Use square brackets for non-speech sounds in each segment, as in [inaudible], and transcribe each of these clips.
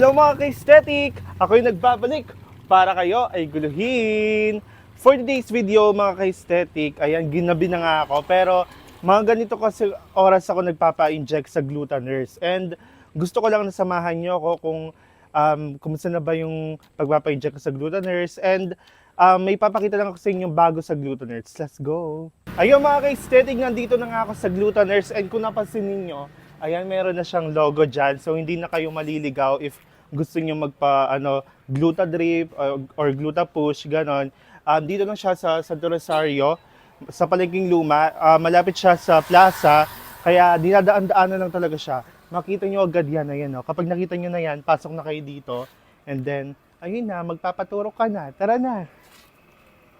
Hello mga ka-aesthetic! Ako'y nagbabalik para kayo ay guluhin. For today's video mga ka-aesthetic, ayan, ginabi na nga ako. Pero mga ganito kasi oras ako nagpapa-inject sa gluteners. And gusto ko lang nasamahan nyo ako kung um, kumusta na ba yung pagpapa-inject sa gluteners. And um, may papakita lang ako sa inyo bago sa gluteners. Let's go! Ayun mga ka-aesthetic, nandito na nga ako sa gluteners. And kung napansin ninyo, ayan, meron na siyang logo dyan. So hindi na kayo maliligaw if gusto niyo magpa ano gluta drip or, or gluta push ganon. Um, dito lang siya sa Santo Rosario sa Palengking Luma. Ah, malapit siya sa plaza kaya dinadaan-daanan lang talaga siya. Makita niyo agad yan ayan no kapag nakita niyo na yan pasok na kayo dito. And then ayun na magpapaturo ka na. Tara na.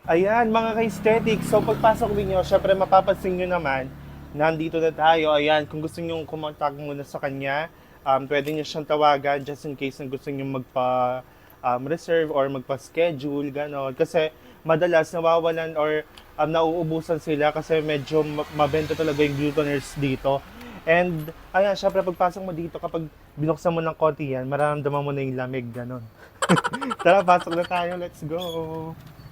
Ayan, mga ka-aesthetic. So, pagpasok ninyo, syempre mapapansin nyo naman, nandito na tayo. Ayan, kung gusto nyo kumontak muna sa kanya, um, pwede nyo siyang tawagan just in case na gusto nyo magpa um, reserve or magpa-schedule, gano'n. Kasi madalas nawawalan or um, nauubusan sila kasi medyo ma- mabenta talaga yung gluteners dito. And, ayan, syempre pagpasok mo dito, kapag binuksan mo ng konti yan, mararamdaman mo na yung lamig, gano'n. [laughs] Tara, pasok na tayo. Let's go.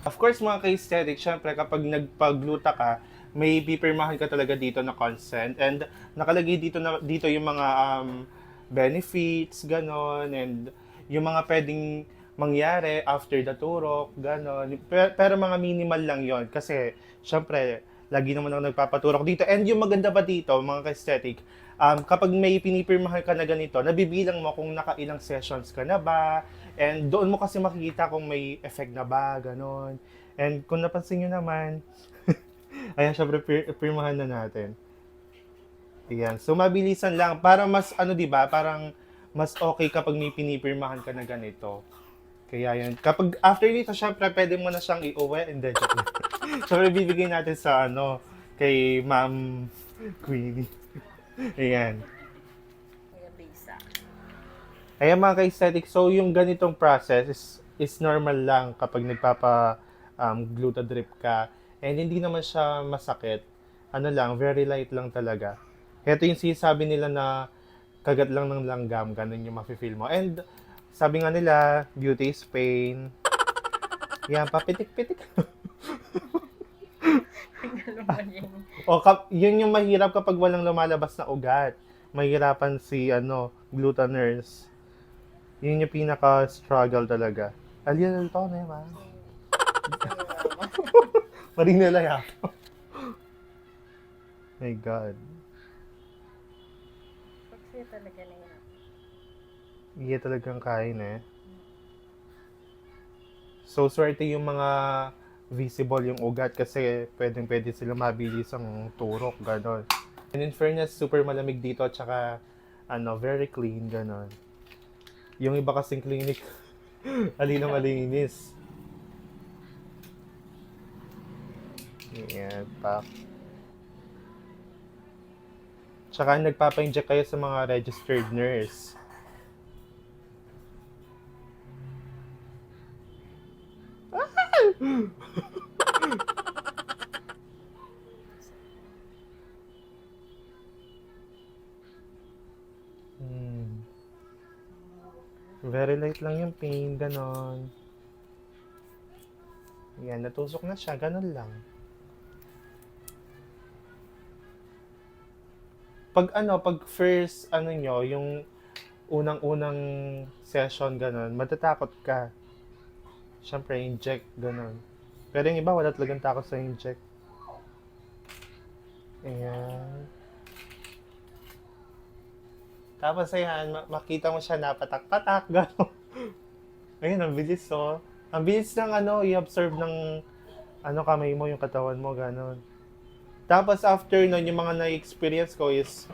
Of course, mga ka-aesthetic, syempre kapag nagpagluta ka, may pipirmahan ka talaga dito na consent and nakalagay dito na dito yung mga um, benefits ganon and yung mga pwedeng mangyari after the turok ganon. Pero, pero mga minimal lang yon kasi syempre lagi naman ako nagpapaturok dito. And yung maganda pa dito mga ka-aesthetic um, kapag may pinipirmahan ka na ganito nabibilang mo kung nakailang sessions ka na ba and doon mo kasi makikita kung may effect na ba ganon. And kung napansin nyo naman [laughs] Ayan, syempre, pir- pirmahan na natin. Ayan. So, mabilisan lang. Para mas, ano, di ba? Parang, mas okay kapag may pinipirmahan ka na ganito. Kaya yan. Kapag, after nito, syempre, pwede mo na siyang i-uwi. And then, [laughs] syempre, bibigay natin sa, ano, kay Ma'am Queenie. Ayan. Ayan mga ka-aesthetic, so yung ganitong process is, is normal lang kapag nagpapa um, gluta drip ka. And hindi naman siya masakit. Ano lang, very light lang talaga. Ito yung sinasabi nila na kagat lang ng langgam, ganun yung mafe-feel mo. And sabi nga nila, beauty is pain. Yan, papitik-pitik. [laughs] O kap, yun yung mahirap kapag walang lumalabas na ugat. Mahirapan si ano, gluteners. Yun yung pinaka-struggle talaga. Alien to na yun. Maring nila yan. My God. Kasi talaga yun. Iya talagang kain eh. So, swerte yung mga visible yung ugat kasi pwedeng pwede sila mabilis ang turok, gano'n. And in fairness, super malamig dito at saka ano, very clean, gano'n. Yung iba kasing clinic, [laughs] alina malinis. Yan, pak. Tsaka nagpapa-inject kayo sa mga registered nurse. Hmm. Very light lang yung pain, ganon. Yan, natusok na siya, ganon lang. Pag ano, pag first, ano nyo, yung unang-unang session, ganon, matatakot ka. Siyempre, inject, ganon. Pero yung iba, wala talagang takot sa inject. Ayan. Tapos ayan, ma- makita mo siya napatak-patak, [laughs] gano'n. Ayun, ang bilis, oh. Ang bilis ng ano, i-observe ng ano kamay mo, yung katawan mo, gano'n. Tapos after nun, yung mga na-experience ko is,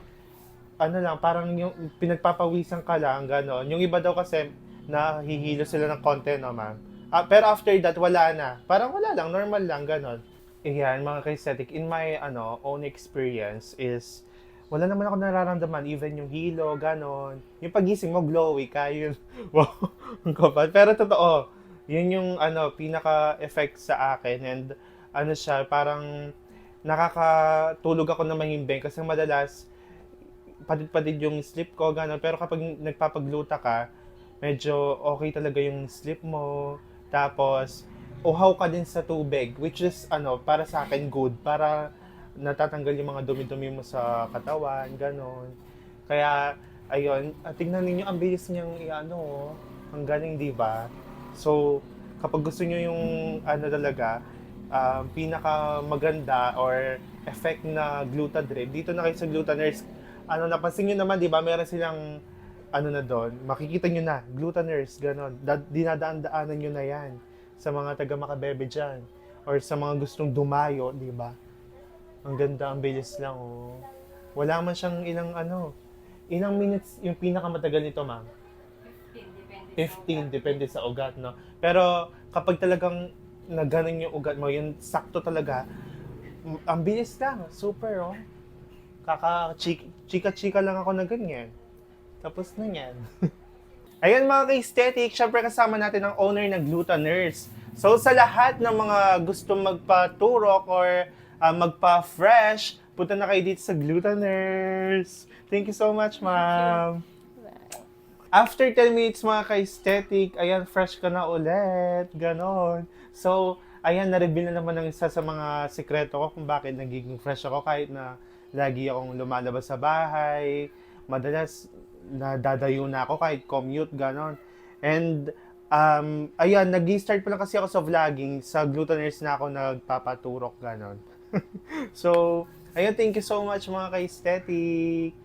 ano lang, parang yung pinagpapawisan ka lang, gano'n. Yung iba daw kasi, nahihilo sila ng konti, no, ma'am. Ah, pero after that, wala na. Parang wala lang, normal lang, gano'n. Iyan, mga ka-aesthetic, in my ano, own experience is, wala naman ako nararamdaman, even yung hilo, ganon. Yung pagising mo, glowy ka, yun. [laughs] Wow, ang kapal. Pero totoo, yun yung ano, pinaka-effect sa akin and ano siya, parang nakakatulog ako na mahimbing kasi madalas padid-padid yung sleep ko, gano'n. Pero kapag nagpapagluta ka, medyo okay talaga yung sleep mo. Tapos, uhaw ka din sa tubig, which is, ano, para sa akin good. Para natatanggal yung mga dumi-dumi mo sa katawan, ganon. Kaya, ayun, ah, tingnan ninyo, ang bilis niyang, i-ano, oh. ang galing, di ba? So, kapag gusto niyo yung, ano talaga, ah, pinaka maganda or effect na Glutadred, dito na kayo sa Glutaners. Ano, napansin nyo naman, di ba, meron silang, ano na doon, makikita nyo na, Glutaners, ganon. Da- dinadaan-daanan nyo na yan sa mga taga Makabebe dyan. Or sa mga gustong dumayo, di ba? Ang ganda, ang bilis lang, oh. Wala man siyang ilang, ano, ilang minutes yung pinakamatagal nito, ma'am? 15, depende 15, depende sa ugat, no? Pero kapag talagang na ganun yung ugat mo, yung sakto talaga, ang bilis lang, super, oh. Kaka, chika-chika lang ako na ganyan. Tapos na yan. [laughs] Ayan mga ka-aesthetic, syempre kasama natin ang owner ng Glutaners. So sa lahat ng mga gusto magpa-turok or ah, magpa-fresh, punta na kayo dito sa Glutaners. Thank you so much, ma'am. After 10 minutes mga ka-aesthetic, ayan, fresh ka na ulit. Ganon. So, ayan, na-reveal na naman ng isa sa mga sekreto ko kung bakit nagiging fresh ako kahit na lagi akong lumalabas sa bahay. Madalas, nadadayo na ako kahit commute, ganon. And, um, ayan, nag-start pa lang kasi ako sa vlogging. Sa Glutaners na ako nagpapaturok, ganon. [laughs] so, ayan, thank you so much mga ka-aesthetic.